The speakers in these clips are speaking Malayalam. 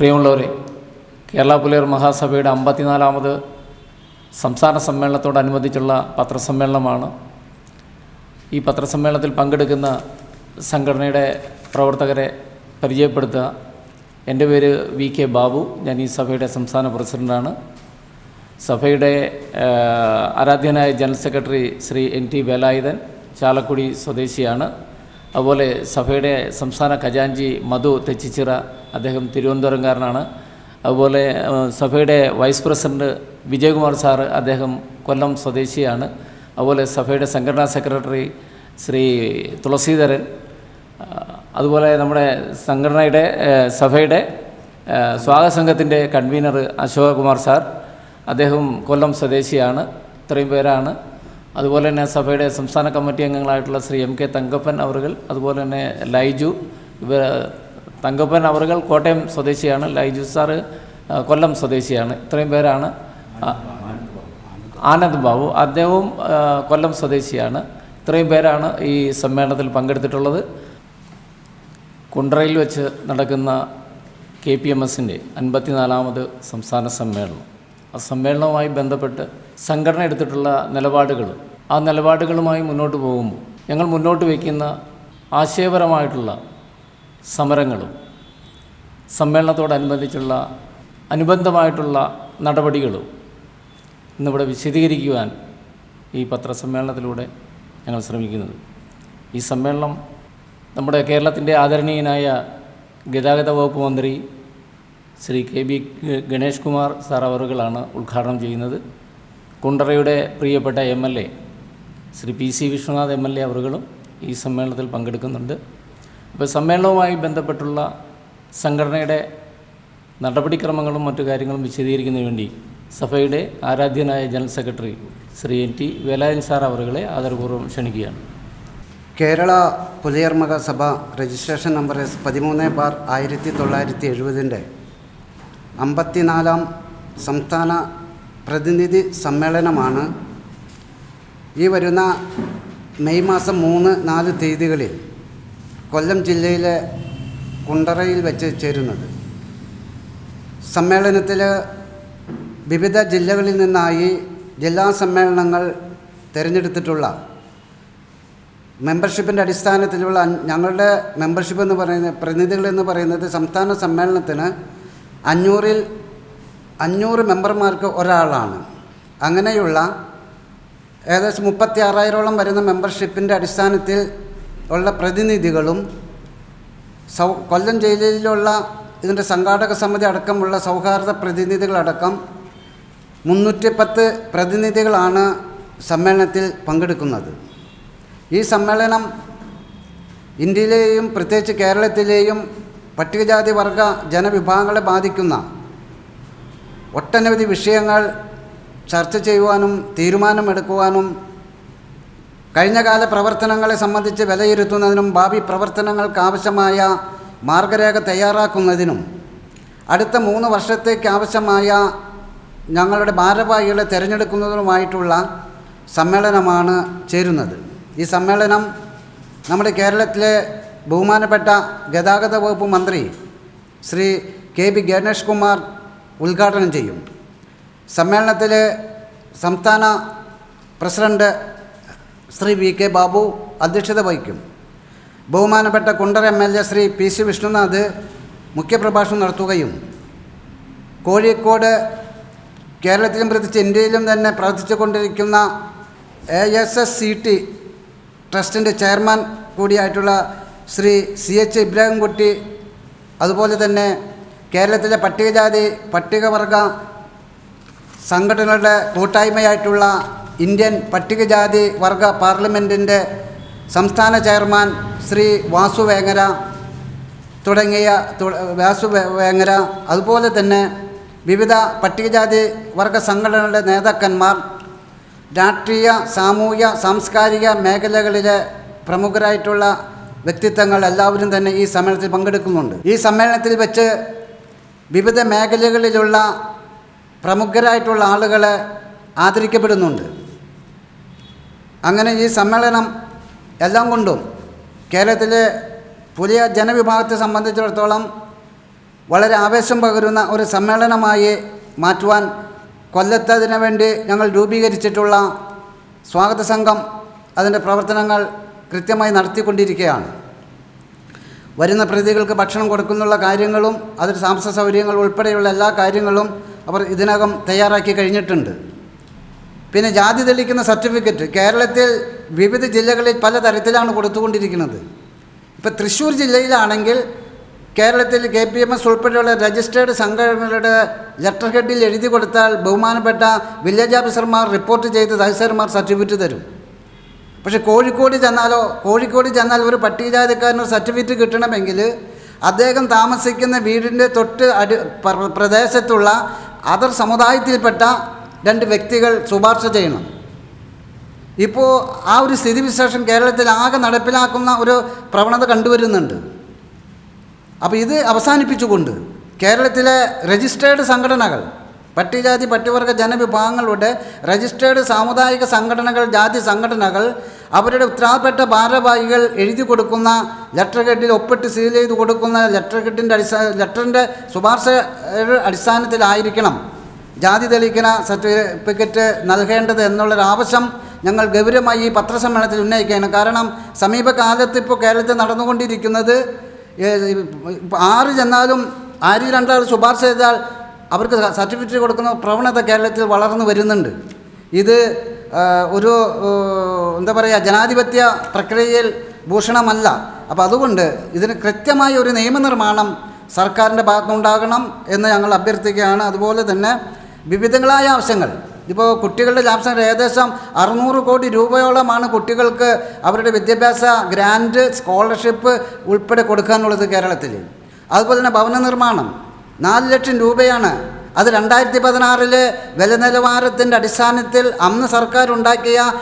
പ്രിയമുള്ളവരെ കേരള പുലയർ മഹാസഭയുടെ അമ്പത്തിനാലാമത് സംസ്ഥാന സമ്മേളനത്തോടനുബന്ധിച്ചുള്ള പത്രസമ്മേളനമാണ്. ഈ പത്രസമ്മേളനത്തിൽ പങ്കെടുക്കുന്ന സംഘടനയുടെ പ്രവർത്തകരെ പരിചയപ്പെടുത്തുക. എന്റെ പേര് വി കെ ബാബു ഞാൻ ഈ സഭയുടെ സംസ്ഥാന പ്രസിഡന്റാണ് സഭയുടെ ആരാധ്യനായ general secretary Shri N T Velayudhan Chalakudy സ്വദേശിയാണ്. അതുപോലെ സഭയുടെ സംസ്ഥാന ഖജാൻജി മധു തെച്ചിച്ചിറ അദ്ദേഹം തിരുവനന്തപുരംകാരനാണ്. അതുപോലെ സഭയുടെ വൈസ് പ്രസിഡന്റ് വിജയകുമാർ സാറ് അദ്ദേഹം കൊല്ലം സ്വദേശിയാണ്. അതുപോലെ സഭയുടെ സംഘടനാ സെക്രട്ടറി ശ്രീ തുളസീധരൻ അതുപോലെ നമ്മുടെ സംഘടനയുടെ സഭയുടെ സ്വാഗത സംഘത്തിന്റെ കൺവീനർ അശോകകുമാർ സാർ അദ്ദേഹം കൊല്ലം സ്വദേശിയാണ്. ഇത്രയും പേരാണ്. അതുപോലെ തന്നെ സഭയുടെ സംസ്ഥാന കമ്മിറ്റി അംഗങ്ങളായിട്ടുള്ള ശ്രീ എം കെ തങ്കപ്പൻ അവറുകൾ അതുപോലെ തന്നെ ലൈജു ഇവ തങ്കപ്പൻ അവറുകൾ കോട്ടയം സ്വദേശിയാണ് ലൈജു സാറ് കൊല്ലം സ്വദേശിയാണ്. ഇത്രയും പേരാണ്. ആനന്ദ് ബാബു അദ്ദേഹവും കൊല്ലം സ്വദേശിയാണ്. ഇത്രയും പേരാണ് ഈ സമ്മേളനത്തിൽ പങ്കെടുത്തിട്ടുള്ളത്. കുണ്ട്രയിൽ വെച്ച് നടക്കുന്ന കെ പി എം എസിന്റെ അൻപത്തിനാലാമത് സംസ്ഥാന സമ്മേളനം. ആ സമ്മേളനവുമായി ബന്ധപ്പെട്ട് സംഘടന എടുത്തിട്ടുള്ള നിലപാടുകൾ. ആ നിലപാടുകളുമായി മുന്നോട്ട് പോകുമ്പോൾ ഞങ്ങൾ മുന്നോട്ട് വയ്ക്കുന്ന ആശയപരമായിട്ടുള്ള സമരങ്ങളും സമ്മേളനത്തോടനുബന്ധിച്ചുള്ള അനുബന്ധമായിട്ടുള്ള നടപടികളും ഇന്നിവിടെ വിശദീകരിക്കുവാൻ ഈ പത്രസമ്മേളനത്തിലൂടെ ഞങ്ങൾ ശ്രമിക്കുന്നത്. ഈ സമ്മേളനം നമ്മുടെ കേരളത്തിന്റെ ആദരണീയനായ ഗതാഗത വകുപ്പ് മന്ത്രി Shri K B Ganesh Kumar sir അവറുകളാണ് ഉദ്ഘാടനം ചെയ്യുന്നത്. കുണ്ടറയുടെ പ്രിയപ്പെട്ട M L A Shri P C Vishwanath M L A അവറുകളും ഈ സമ്മേളനത്തിൽ പങ്കെടുക്കുന്നുണ്ട്. അപ്പോൾ സമ്മേളനവുമായി ബന്ധപ്പെട്ടുള്ള സംഘടനയുടെ നടപടിക്രമങ്ങളും മറ്റു കാര്യങ്ങളും വിശദീകരിക്കുന്നതിന് വേണ്ടി സഭയുടെ ആരാധ്യനായ general secretary Shri N T Velayan sir അവറുകളെ ആദരപൂർവം ക്ഷണിക്കുകയാണ്. കേരള പുലയർമക സഭ രജിസ്ട്രേഷൻ നമ്പർ എസ് പതിമൂന്ന് ബാർ ആയിരത്തി തൊള്ളായിരത്തി എഴുപതിന്റെ അമ്പത്തിനാലാം സംസ്ഥാന പ്രതിനിധി സമ്മേളനമാണ്. ഈ വരുന്ന മെയ് മാസം മൂന്ന് നാല് തീയതികളിൽ കൊല്ലം ജില്ലയിലെ കുണ്ടറയിൽ വെച്ച് ചേരുന്നത്. സമ്മേളനത്തിൽ വിവിധ ജില്ലകളിൽ നിന്നായി ജില്ലാ സമ്മേളനങ്ങൾ തിരഞ്ഞെടുത്തിട്ടുള്ള മെമ്പർഷിപ്പിന്റെ അടിസ്ഥാനത്തിലുള്ള ഞങ്ങളുടെ മെമ്പർഷിപ്പ് എന്ന് പറയുന്ന പ്രതിനിധികൾ എന്ന് പറയുന്നത് സംസ്ഥാന സമ്മേളനത്തിന് അഞ്ഞൂറിൽ അഞ്ഞൂറ് മെമ്പർമാർക്ക് ഒരാളാണ്. അങ്ങനെയുള്ള ഏകദേശം മുപ്പത്തി ആറായിരോളം വരുന്ന മെമ്പർഷിപ്പിന്റെ അടിസ്ഥാനത്തിൽ ഉള്ള പ്രതിനിധികളും സൗ കൊല്ലം ജയിലിലുള്ള ഇതിന്റെ സംഘാടക സമിതി അടക്കമുള്ള സൗഹാർദ്ദ പ്രതിനിധികളടക്കം മുന്നൂറ്റി പത്ത് പ്രതിനിധികളാണ് സമ്മേളനത്തിൽ പങ്കെടുക്കുന്നത്. ഈ സമ്മേളനം ഇന്ത്യയിലെയും പ്രത്യേകിച്ച് കേരളത്തിലെയും പട്ടികജാതി വർഗ ജനവിഭാഗങ്ങളെ ബാധിക്കുന്ന ഒട്ടനവധി വിഷയങ്ങൾ ചർച്ച ചെയ്യുവാനും തീരുമാനമെടുക്കുവാനും കഴിഞ്ഞകാല പ്രവർത്തനങ്ങളെ സംബന്ധിച്ച് വിലയിരുത്തുന്നതിനും ഭാവി പ്രവർത്തനങ്ങൾക്ക് ആവശ്യമായ മാർഗരേഖ തയ്യാറാക്കുന്നതിനും അടുത്ത മൂന്ന് വർഷത്തേക്ക് ആവശ്യമായ ഞങ്ങളുടെ ഭാരവാഹികളെ തിരഞ്ഞെടുക്കുന്നതിനുമായിട്ടുള്ള സമ്മേളനമാണ് ചേരുന്നത്. ഈ സമ്മേളനം നമ്മുടെ കേരളത്തിലെ ബഹുമാനപ്പെട്ട ഗതാഗത വകുപ്പ് മന്ത്രി ശ്രീ കെ ബി ഗണേഷ് കുമാർ ഉദ്ഘാടനം ചെയ്യും. സമ്മേളനത്തിൽ സംസ്ഥാന president Shri V K Babu അധ്യക്ഷത വഹിക്കും. ബഹുമാനപ്പെട്ട Kundara M L A Shri P C Vishnunath മുഖ്യപ്രഭാഷണം നടത്തുകയും കോഴിക്കോട് കേരളത്തിലും പ്രത്യേകിച്ച് ഇന്ത്യയിലും തന്നെ പ്രവർത്തിച്ചുകൊണ്ടിരിക്കുന്ന A S S C T ട്രസ്റ്റിന്റെ ചെയർമാൻ കൂടിയായിട്ടുള്ള ശ്രീ സി എച്ച് ഇബ്രാഹിംകുട്ടി അതുപോലെ തന്നെ കേരളത്തിലെ പട്ടികജാതി പട്ടികവർഗ സംഘടനകളുടെ കൂട്ടായ്മയായിട്ടുള്ള ഇന്ത്യൻ പട്ടികജാതി വർഗ പാർലമെന്റിന്റെ സംസ്ഥാന ചെയർമാൻ ശ്രീ വാസു വേങ്ങര തുടങ്ങിയ വാസു വേങ്ങര അതുപോലെ തന്നെ വിവിധ പട്ടികജാതി വർഗ സംഘടനകളുടെ നേതാക്കന്മാർ രാഷ്ട്രീയ സാമൂഹ്യ സാംസ്കാരിക മേഖലകളിലെ പ്രമുഖരായിട്ടുള്ള വ്യക്തിത്വങ്ങൾ എല്ലാവരും തന്നെ ഈ സമ്മേളനത്തിൽ പങ്കെടുക്കുന്നുണ്ട്. ഈ സമ്മേളനത്തിൽ വെച്ച് വിവിധ മേഖലകളിലുള്ള പ്രമുഖരായിട്ടുള്ള ആളുകളെ ആദരിക്കപ്പെടുന്നുണ്ട്. അങ്ങനെ ഈ സമ്മേളനം എല്ലാം കൊണ്ടും കേരളത്തിലെ പുതിയ ജനവിഭാഗത്തെ സംബന്ധിച്ചിടത്തോളം വളരെ ആവേശം പകരുന്ന ഒരു സമ്മേളനമായി മാറ്റുവാൻ കൊല്ലത്തതിനു വേണ്ടി ഞങ്ങൾ രൂപീകരിച്ചിട്ടുള്ള സ്വാഗത സംഘം അതിന്റെ പ്രവർത്തനങ്ങൾ കൃത്യമായി നടത്തിക്കൊണ്ടിരിക്കുകയാണ്. വരുന്ന പ്രതികൾക്ക് ഭക്ഷണം കൊടുക്കുന്നുള്ള കാര്യങ്ങളും അതിൽ താമസ സൗകര്യങ്ങൾ ഉൾപ്പെടെയുള്ള എല്ലാ കാര്യങ്ങളും അവർ ഇതിനകം തയ്യാറാക്കി കഴിഞ്ഞിട്ടുണ്ട്. പിന്നെ ജാതി തെളിക്കുന്ന സർട്ടിഫിക്കറ്റ് കേരളത്തിൽ വിവിധ ജില്ലകളിൽ പല തരത്തിലാണ് കൊടുത്തുകൊണ്ടിരിക്കുന്നത്. ഇപ്പോൾ തൃശ്ശൂർ ജില്ലയിലാണെങ്കിൽ കേരളത്തിൽ കെ പി എം എസ് ഉൾപ്പെടെയുള്ള രജിസ്റ്റേർഡ് സംഘടനകളുടെ ലെറ്റർ ഹെഡിൽ എഴുതി കൊടുത്താൽ ബഹുമാനപ്പെട്ട വില്ലേജ് ഓഫീസർമാർ റിപ്പോർട്ട് ചെയ്ത് തഹസീൽമാർ സർട്ടിഫിക്കറ്റ് തരും. പക്ഷേ കോഴിക്കോട് ചെന്നാലോ കോഴിക്കോട് ചെന്നാൽ ഒരു പട്ടികജാതിക്കാരന് സർട്ടിഫിക്കറ്റ് കിട്ടണമെങ്കിൽ അദ്ദേഹം താമസിക്കുന്ന വീടിന്റെ തൊട്ട് അടി പ്രദേശത്തുള്ള അതർ സമുദായത്തിൽപ്പെട്ട രണ്ട് വ്യക്തികൾ ശുപാർശ ചെയ്യണം. ഇപ്പോൾ ആ ഒരു സ്ഥിതിവിശേഷം കേരളത്തിൽ ആകെ നടപ്പിലാക്കുന്ന ഒരു പ്രവണത കണ്ടുവരുന്നുണ്ട്. അപ്പോൾ ഇത് അവസാനിപ്പിച്ചുകൊണ്ട് കേരളത്തിലെ രജിസ്റ്റേർഡ് സംഘടനകൾ പട്ടികജാതി പട്ടികവർഗ ജനവിഭാഗങ്ങളുടെ രജിസ്റ്റേർഡ് സാമുദായിക സംഘടനകൾ ജാതി സംഘടനകൾ അവരുടെ ഉത്തരവാദപ്പെട്ട ഭാരവാഹികൾ എഴുതി കൊടുക്കുന്ന ലെറ്റർ കെട്ടിൽ ഒപ്പിട്ട് സീൽ ചെയ്ത് കൊടുക്കുന്ന ലെറ്റർ കെട്ടിന്റെ അടിസ്ഥാന ലെറ്ററിന്റെ ശുപാർശ അടിസ്ഥാനത്തിലായിരിക്കണം ജാതി തെളിയിക്കുന്ന സർട്ടിഫിക്കറ്റ് നൽകേണ്ടത് എന്നുള്ളൊരാവശ്യം ഞങ്ങൾ ഗൗരവമായി ഈ പത്രസമ്മേളനത്തിൽ ഉന്നയിക്കുകയാണ്. കാരണം സമീപകാലത്ത് ഇപ്പോൾ കേരളത്തിൽ നടന്നുകൊണ്ടിരിക്കുന്നത് ആര് ചെന്നാലും ആര് രണ്ടാൾ ശുപാർശ ചെയ്താൽ അവർക്ക് സർട്ടിഫിക്കറ്റ് കൊടുക്കുന്ന പ്രവണത കേരളത്തിൽ വളർന്നു വരുന്നുണ്ട്. ഇത് ഒരു എന്താ പറയുക ജനാധിപത്യ പ്രക്രിയയിൽ ഭൂഷണമല്ല. അപ്പോൾ അതുകൊണ്ട് ഇതിന് കൃത്യമായ ഒരു നിയമനിർമ്മാണം സർക്കാരിന്റെ ഭാഗത്തുനിന്നുണ്ടാകണം എന്ന് ഞങ്ങൾ അഭ്യർത്ഥിക്കുകയാണ്. അതുപോലെ തന്നെ വിവിധങ്ങളായ ആവശ്യങ്ങൾ. ഇപ്പോൾ കുട്ടികളുടെ ലാഭം ഏകദേശം അറുന്നൂറ് കോടി രൂപയോളമാണ് കുട്ടികൾക്ക് അവരുടെ വിദ്യാഭ്യാസ ഗ്രാൻഡ് സ്കോളർഷിപ്പ് ഉൾപ്പെടെ കൊടുക്കാനുള്ളത് കേരളത്തിൽ. അതുപോലെ തന്നെ ഭവന നിർമ്മാണം. നാല് ലക്ഷം രൂപയാണ് അത് രണ്ടായിരത്തി പതിനാറിലെ വില നിലവാരത്തിന്റെ അടിസ്ഥാനത്തിൽ അന്ന് സർക്കാർ ഉണ്ടാക്കിയ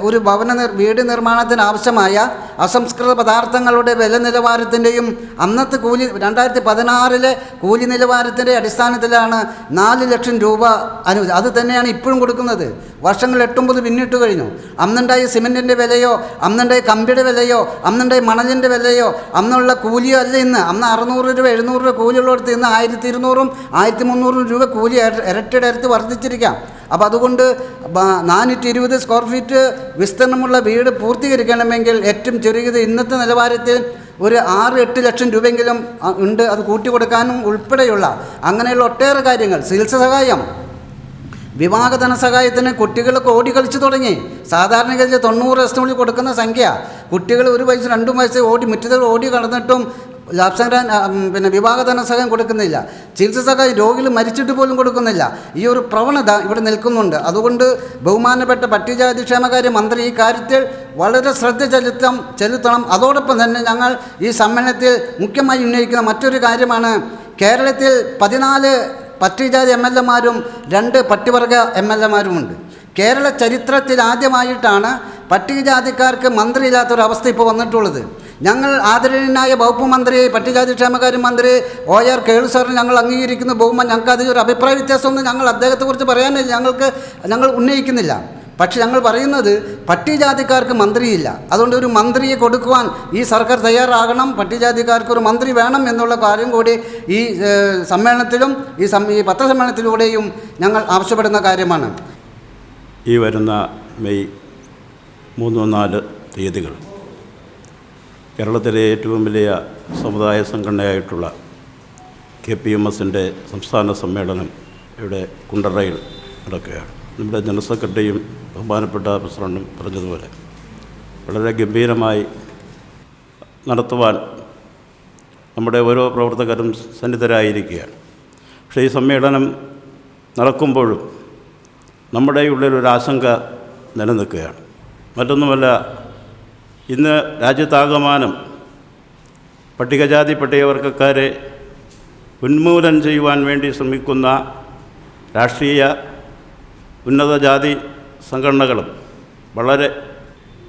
ഒരു ഭവന നിർ വീട് നിർമ്മാണത്തിന് ആവശ്യമായ അസംസ്കൃത പദാർത്ഥങ്ങളുടെ വില നിലവാരത്തിന്റെയും അന്നത്തെ കൂലി രണ്ടായിരത്തി പതിനാറിലെ കൂലി നിലവാരത്തിന്റെ അടിസ്ഥാനത്തിലാണ് നാല് ലക്ഷം രൂപ അനു അത് തന്നെയാണ് ഇപ്പോഴും കൊടുക്കുന്നത്. വർഷങ്ങൾ എട്ടൊമ്പത് പിന്നിട്ട് കഴിഞ്ഞു. അന്നുണ്ടായ സിമെന്റിന്റെ വിലയോ അന്നുണ്ടായ കമ്പിയുടെ വിലയോ അന്നുണ്ടായ മണലിന്റെ വിലയോ അന്നുള്ള കൂലിയോ അല്ല ഇന്ന്. അന്ന് അറുന്നൂറ് രൂപ എഴുന്നൂറ് രൂപ കൂലിയുള്ളടത്ത് ഇന്ന് ആയിരത്തി ഇരുന്നൂറും ആയിരത്തി മുന്നൂറും രൂപ കൂലി ഇര- ഇരട്ടിയുടെ അടുത്ത് വർദ്ധിച്ചിരിക്കാം. അപ്പോൾ അതുകൊണ്ട് നാനൂറ്റി ഇരുപത് സ്ക്വയർ ഫീറ്റ് വിസ്തീർണമുള്ള വീട് പൂർത്തീകരിക്കണമെങ്കിൽ ഏറ്റവും ചെറിയത് ഇന്നത്തെ നിലവാരത്തിൽ ഒരു ആറ് എട്ട് ലക്ഷം രൂപയെങ്കിലും ഉണ്ട് അത് കൂട്ടി കൊടുക്കാനും ഉൾപ്പെടെയുള്ള അങ്ങനെയുള്ള ഒട്ടേറെ കാര്യങ്ങൾ. ചികിത്സ സഹായം വിവാഹ ധനസഹായത്തിന് കുട്ടികളൊക്കെ ഓടി കളിച്ചു തുടങ്ങി. സാധാരണഗതിയിൽ തൊണ്ണൂറ് ദിവസത്തിനുള്ളിൽ കൊടുക്കുന്ന സംഖ്യ. കുട്ടികൾ ഒരു വയസ്സ് രണ്ടും വയസ്സ് ഓടി മുറ്റത്തിൽ ഓടി കടന്നിട്ടും ലാഭ്സംഗ്രാൻ പിന്നെ വിവാഹ ധനസഹായം കൊടുക്കുന്നില്ല. ചികിത്സ സഹായം രോഗികൾ മരിച്ചിട്ട് പോലും കൊടുക്കുന്നില്ല. ഈ ഒരു പ്രവണത ഇവിടെ നിൽക്കുന്നുണ്ട്. അതുകൊണ്ട് ബഹുമാനപ്പെട്ട പട്ടികജാതി ക്ഷേമകാര്യ മന്ത്രി ഈ കാര്യത്തിൽ വളരെ ശ്രദ്ധ ചെലുത്താം ചെലുത്തണം. അതോടൊപ്പം തന്നെ ഞങ്ങൾ ഈ സമ്മേളനത്തിൽ മുഖ്യമായി ഉന്നയിക്കുന്ന മറ്റൊരു കാര്യമാണ് കേരളത്തിൽ പതിനാല് പട്ടികജാതി എം എൽ എമാരും രണ്ട് പട്ടിവർഗ എം എൽ എമാരുമുണ്ട്. കേരള ചരിത്രത്തിൽ ആദ്യമായിട്ടാണ് പട്ടികജാതിക്കാർക്ക് മന്ത്രിയില്ലാത്തൊരവസ്ഥ ഇപ്പോൾ വന്നിട്ടുള്ളത്. ഞങ്ങൾ ആദരണീയനായ വകുപ്പ് മന്ത്രി പട്ടികജാതി ക്ഷേമകാര്യ മന്ത്രി ഒ ആർ കേൾ സാറിന് ഞങ്ങൾ അംഗീകരിക്കുന്ന ബഹുമാൻ ഞങ്ങൾക്ക് അതിൽ ഒരു അഭിപ്രായ വ്യത്യാസമൊന്നും ഞങ്ങൾ അദ്ദേഹത്തെക്കുറിച്ച് പറയാനില്ല. ഞങ്ങൾക്ക് ഞങ്ങൾ ഉന്നയിക്കുന്നില്ല. പക്ഷെ ഞങ്ങൾ പറയുന്നത് പട്ടികജാതിക്കാർക്ക് മന്ത്രിയില്ല. അതുകൊണ്ട് ഒരു മന്ത്രിയെ കൊടുക്കുവാൻ ഈ സർക്കാർ തയ്യാറാകണം. പട്ടികജാതിക്കാർക്ക് ഒരു മന്ത്രി വേണം എന്നുള്ള കാര്യം കൂടി ഈ സമ്മേളനത്തിലും ഈ സം ഈ പത്രസമ്മേളനത്തിലൂടെയും ഞങ്ങൾ ആവശ്യപ്പെടുന്ന കാര്യമാണ്. ഈ വരുന്ന മെയ് മൂന്ന് നാല് തീയതികൾ കേരളത്തിലെ ഏറ്റവും വലിയ സമുദായ സംഘടനയായിട്ടുള്ള കെ പി എം എസിന്റെ സംസ്ഥാന സമ്മേളനം ഇവിടെ കുണ്ടറയിൽ നടക്കുകയാണ്. നമ്മുടെ ജനറൽ സെക്രട്ടറിയും ബഹുമാനപ്പെട്ട പ്രസിഡന്റും പറഞ്ഞതുപോലെ വളരെ ഗംഭീരമായി നടത്തുവാൻ നമ്മുടെ ഓരോ പ്രവർത്തകരും സന്നിധരായിരിക്കുകയാണ്. പക്ഷേ ഈ സമ്മേളനം നടക്കുമ്പോഴും നമ്മുടെ ഒരു ആശങ്ക നിലനിൽക്കുകയാണ്. മറ്റൊന്നുമല്ല ഇന്ന് രാജ്യത്താകമാനം പട്ടികജാതി പട്ടികവർഗക്കാരെ ഉന്മൂലനം ചെയ്യുവാൻ വേണ്ടി ശ്രമിക്കുന്ന രാഷ്ട്രീയ ഉന്നത ജാതി സംഘടനകളും വളരെ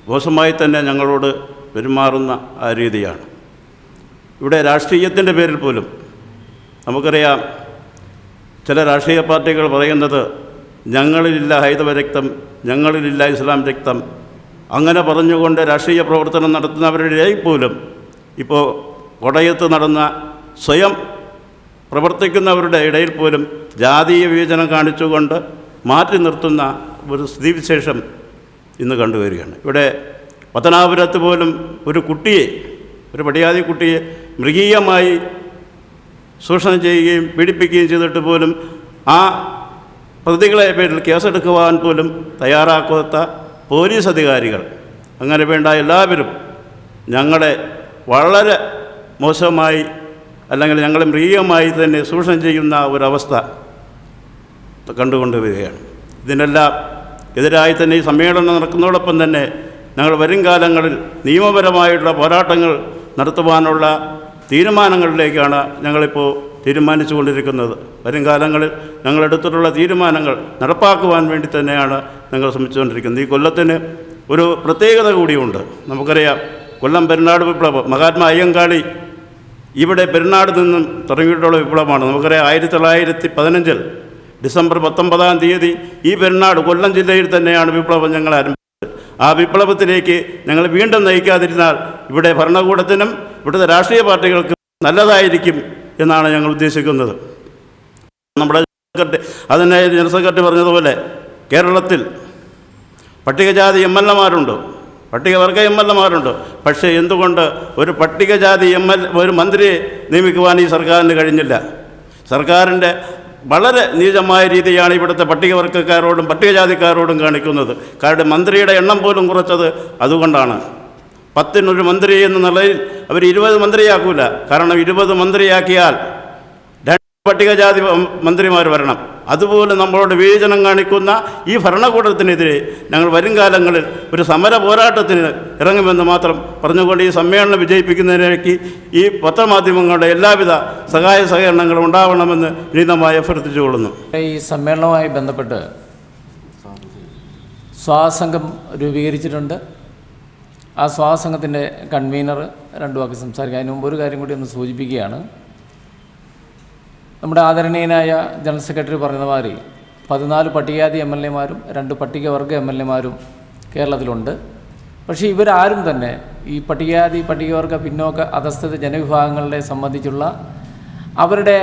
മോശമായി തന്നെ ഞങ്ങളോട് പെരുമാറുന്ന ആ രീതിയാണ്. ഇവിടെ രാഷ്ട്രീയത്തിന്റെ പേരിൽ പോലും നമുക്കറിയാം ചില രാഷ്ട്രീയ പാർട്ടികൾ പറയുന്നത് ഞങ്ങളിലില്ല ഹൈദവരക്തം ഞങ്ങളിലില്ല ഇസ്ലാം രക്തം അങ്ങനെ പറഞ്ഞുകൊണ്ട് രാഷ്ട്രീയ പ്രവർത്തനം നടത്തുന്നവരുടെ പോലും ഇപ്പോൾ കൊടയത്ത് നടന്ന സ്വയം പ്രവർത്തിക്കുന്നവരുടെ ഇടയിൽ പോലും ജാതീയ വിവേചനം കാണിച്ചുകൊണ്ട് മാറ്റി നിർത്തുന്ന ഒരു സ്ഥിതിവിശേഷം ഇന്ന് കണ്ടുവരികയാണ്. ഇവിടെ പത്തനാപുരത്ത് പോലും ഒരു കുട്ടിയെ ഒരു പടിയാതി കുട്ടിയെ മൃഗീയമായി ചൂഷണം ചെയ്യുകയും പീഡിപ്പിക്കുകയും ചെയ്തിട്ട് പോലും ആ പ്രതികളെ പേരിൽ കേസെടുക്കുവാൻ പോലും തയ്യാറാക്കാത്ത പോലീസ് അധികാരികൾ. അങ്ങനെ വേണ്ട എല്ലാവരും ഞങ്ങളെ വളരെ മോശമായി അല്ലെങ്കിൽ ഞങ്ങളെ മൃഗീയമായി തന്നെ ചൂഷണം ചെയ്യുന്ന ഒരവസ്ഥ കണ്ടുകൊണ്ട് വരികയാണ് ഇതിനെല്ലാം എതിരായി തന്നെ ഈ സമ്മേളനം നടക്കുന്നതോടൊപ്പം തന്നെ ഞങ്ങൾ വരും കാലങ്ങളിൽ നിയമപരമായിട്ടുള്ള പോരാട്ടങ്ങൾ നടത്തുവാനുള്ള തീരുമാനങ്ങളിലേക്കാണ് ഞങ്ങളിപ്പോൾ തീരുമാനിച്ചു കൊണ്ടിരിക്കുന്നത് വരും കാലങ്ങളിൽ ഞങ്ങളെടുത്തിട്ടുള്ള തീരുമാനങ്ങൾ നടപ്പാക്കുവാൻ വേണ്ടി തന്നെയാണ് ഞങ്ങൾ ശ്രമിച്ചുകൊണ്ടിരിക്കുന്നത് ഈ കൊല്ലത്തിന് ഒരു പ്രത്യേകത കൂടിയുണ്ട്. നമുക്കറിയാം കൊല്ലം പെരുന്നാട് വിപ്ലവം മഹാത്മാ അയ്യങ്കാളി ഇവിടെ പെരുന്നാട് നിന്നും തുടങ്ങിയിട്ടുള്ള വിപ്ലവമാണ്. നമുക്കറിയാം ആയിരത്തി തൊള്ളായിരത്തി പതിനഞ്ചിൽ ഡിസംബർ പത്തൊമ്പതാം തീയതി ഈ പെരുന്നാട് കൊല്ലം ജില്ലയിൽ തന്നെയാണ് വിപ്ലവം ഞങ്ങൾ ആരംഭിച്ചത്. ആ വിപ്ലവത്തിലേക്ക് ഞങ്ങൾ വീണ്ടും നയിക്കാതിരുന്നാൽ ഇവിടെ ഭരണകൂടത്തിനും ഇവിടുത്തെ രാഷ്ട്രീയ പാർട്ടികൾക്കും നല്ലതായിരിക്കും എന്നാണ് ഞങ്ങൾ ഉദ്ദേശിക്കുന്നത്. നമ്മുടെ അതിനെ ജനറൽ സെക്രട്ടറി പറഞ്ഞതുപോലെ കേരളത്തിൽ പട്ടികജാതി എം എൽ എമാരുണ്ട്. പട്ടികവർഗ എം എൽ എമാരുണ്ട്. പക്ഷേ എന്തുകൊണ്ട് ഒരു പട്ടികജാതി എം എൽ ഒരു മന്ത്രിയെ നിയമിക്കുവാൻ ഈ സർക്കാരിന് കഴിഞ്ഞില്ല? സർക്കാരിന്റെ വളരെ നീചമായ രീതിയാണ് ഇവിടുത്തെ പട്ടികവർഗക്കാരോടും പട്ടികജാതിക്കാരോടും കാണിക്കുന്നത്. കാരണം മന്ത്രിയുടെ എണ്ണം പോലും കുറച്ചത് അതുകൊണ്ടാണ്. പത്തിനൊരു മന്ത്രി എന്ന നിലയിൽ അവർ ഇരുപത് മന്ത്രിയാക്കൂല. കാരണം ഇരുപത് മന്ത്രിയാക്കിയാൽ രണ്ട് പട്ടികജാതി മന്ത്രിമാർ വരണം. അതുപോലെ നമ്മളോട് വിവേചനം കാണിക്കുന്ന ഈ ഭരണകൂടത്തിനെതിരെ ഞങ്ങൾ വരും കാലങ്ങളിൽ ഒരു സമര പോരാട്ടത്തിന് ഇറങ്ങുമെന്ന് മാത്രം പറഞ്ഞുകൊണ്ട് ഈ സമ്മേളനം വിജയിപ്പിക്കുന്നതിനിടയ്ക്ക് ഈ പത്രമാധ്യമങ്ങളുടെ എല്ലാവിധ സഹായ സഹകരണങ്ങളും ഉണ്ടാവണമെന്ന് വിനീതമായി അഭ്യർത്ഥിച്ചുകൊള്ളുന്നു. ഈ സമ്മേളനവുമായി ബന്ധപ്പെട്ട് സ്വാസംഘം രൂപീകരിച്ചിട്ടുണ്ട്. ആ സ്വാസംഘത്തിന്റെ കൺവീനർ രണ്ടു വാക്ക് സംസാരിക്കുക അതിന് മുമ്പ് ഒരു കാര്യം കൂടി ഒന്ന് സൂചിപ്പിക്കുകയാണ്. നമ്മുടെ ആദരണീയനായ ജനറൽ സെക്രട്ടറി പറഞ്ഞ മാതിരി പതിനാല് പട്ടികജാതി എം എൽ എമാരും രണ്ട് പട്ടികവർഗ എം എൽ എമാരും കേരളത്തിലുണ്ട്. പക്ഷേ ഇവരാരും തന്നെ ഈ പട്ടികജാതി പട്ടികവർഗ പിന്നോക്ക അധസ്ഥിത ജനവിഭാഗങ്ങളെ സംബന്ധിച്ചുള്ള അവരുടെ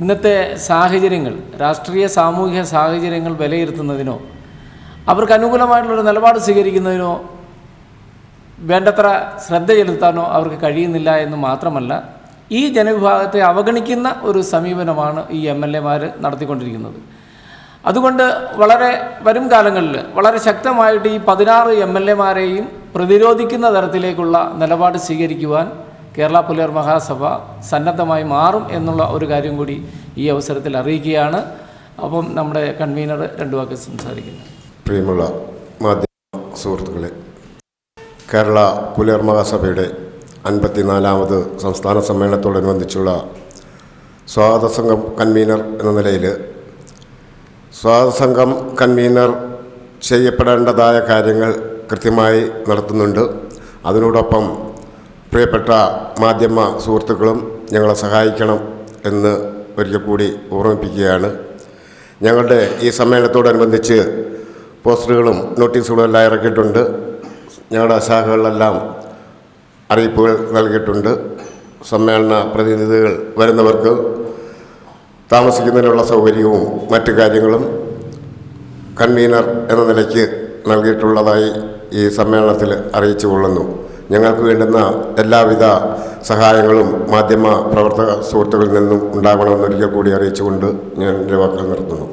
ഇന്നത്തെ സാഹചര്യങ്ങൾ രാഷ്ട്രീയ സാമൂഹിക സാഹചര്യങ്ങൾ വിലയിരുത്തുന്നതിനോ അവർക്ക് അനുകൂലമായിട്ടുള്ളൊരു നിലപാട് സ്വീകരിക്കുന്നതിനോ വേണ്ടത്ര ശ്രദ്ധ ചെലുത്താനോ അവർക്ക് കഴിയുന്നില്ല എന്ന് മാത്രമല്ല ഈ ജനവിഭാഗത്തെ അവഗണിക്കുന്ന ഒരു സമീപനമാണ് ഈ എം എൽ എമാർ നടത്തിക്കൊണ്ടിരിക്കുന്നത്. അതുകൊണ്ട് വളരെ വരും കാലങ്ങളിൽ വളരെ ശക്തമായിട്ട് ഈ പതിനാറ് എം എൽ എമാരെയും പ്രതിരോധിക്കുന്ന തരത്തിലേക്കുള്ള നിലപാട് സ്വീകരിക്കുവാൻ കേരള പുലർ മഹാസഭ സന്നദ്ധമായി മാറും എന്നുള്ള ഒരു കാര്യം കൂടി ഈ അവസരത്തിൽ അറിയിക്കുകയാണ്. അപ്പം നമ്മുടെ കൺവീനർ രണ്ടു വാക്ക് സംസാരിക്കുന്നു. പ്രിയമുള്ള മാധ്യമ സുഹൃത്തുക്കളെ കേരള പുലർ മഹാസഭയുടെ അൻപത്തിനാലാമത് സംസ്ഥാന സമ്മേളനത്തോടനുബന്ധിച്ചുള്ള സ്വാഗത സംഘം കൺവീനർ എന്ന നിലയിൽ സ്വാഗത സംഘം കൺവീനർ ചെയ്യപ്പെടേണ്ടതായ കാര്യങ്ങൾ കൃത്യമായി നടത്തുന്നുണ്ട്. അതിനോടൊപ്പം പ്രിയപ്പെട്ട മാധ്യമ സുഹൃത്തുക്കളും ഞങ്ങളെ സഹായിക്കണം എന്ന് ഒരിക്കൽ കൂടി ഓർമ്മിപ്പിക്കുകയാണ്. ഞങ്ങളുടെ ഈ സമ്മേളനത്തോടനുബന്ധിച്ച് പോസ്റ്ററുകളും നോട്ടീസുകളും എല്ലാം ഇറക്കിയിട്ടുണ്ട്. ഞങ്ങളുടെ ശാഖകളിലെല്ലാം അറിയിപ്പുകൾ നൽകിയിട്ടുണ്ട്. സമ്മേളന പ്രതിനിധികൾ വരുന്നവർക്ക് താമസിക്കുന്നതിനുള്ള സൗകര്യവും മറ്റു കാര്യങ്ങളും കൺവീനർ എന്ന നിലയ്ക്ക് നൽകിയിട്ടുള്ളതായി ഈ സമ്മേളനത്തിൽ അറിയിച്ചു കൊള്ളുന്നു. ഞങ്ങൾക്ക് വേണ്ടുന്ന എല്ലാവിധ സഹായങ്ങളും മാധ്യമ പ്രവർത്തക സുഹൃത്തുക്കളിൽ നിന്നും ഉണ്ടാകണമെന്നൊരിക്കൽ കൂടി അറിയിച്ചുകൊണ്ട് ഞാൻ എന്റെ വാക്കുകൾ നിർത്തുന്നു.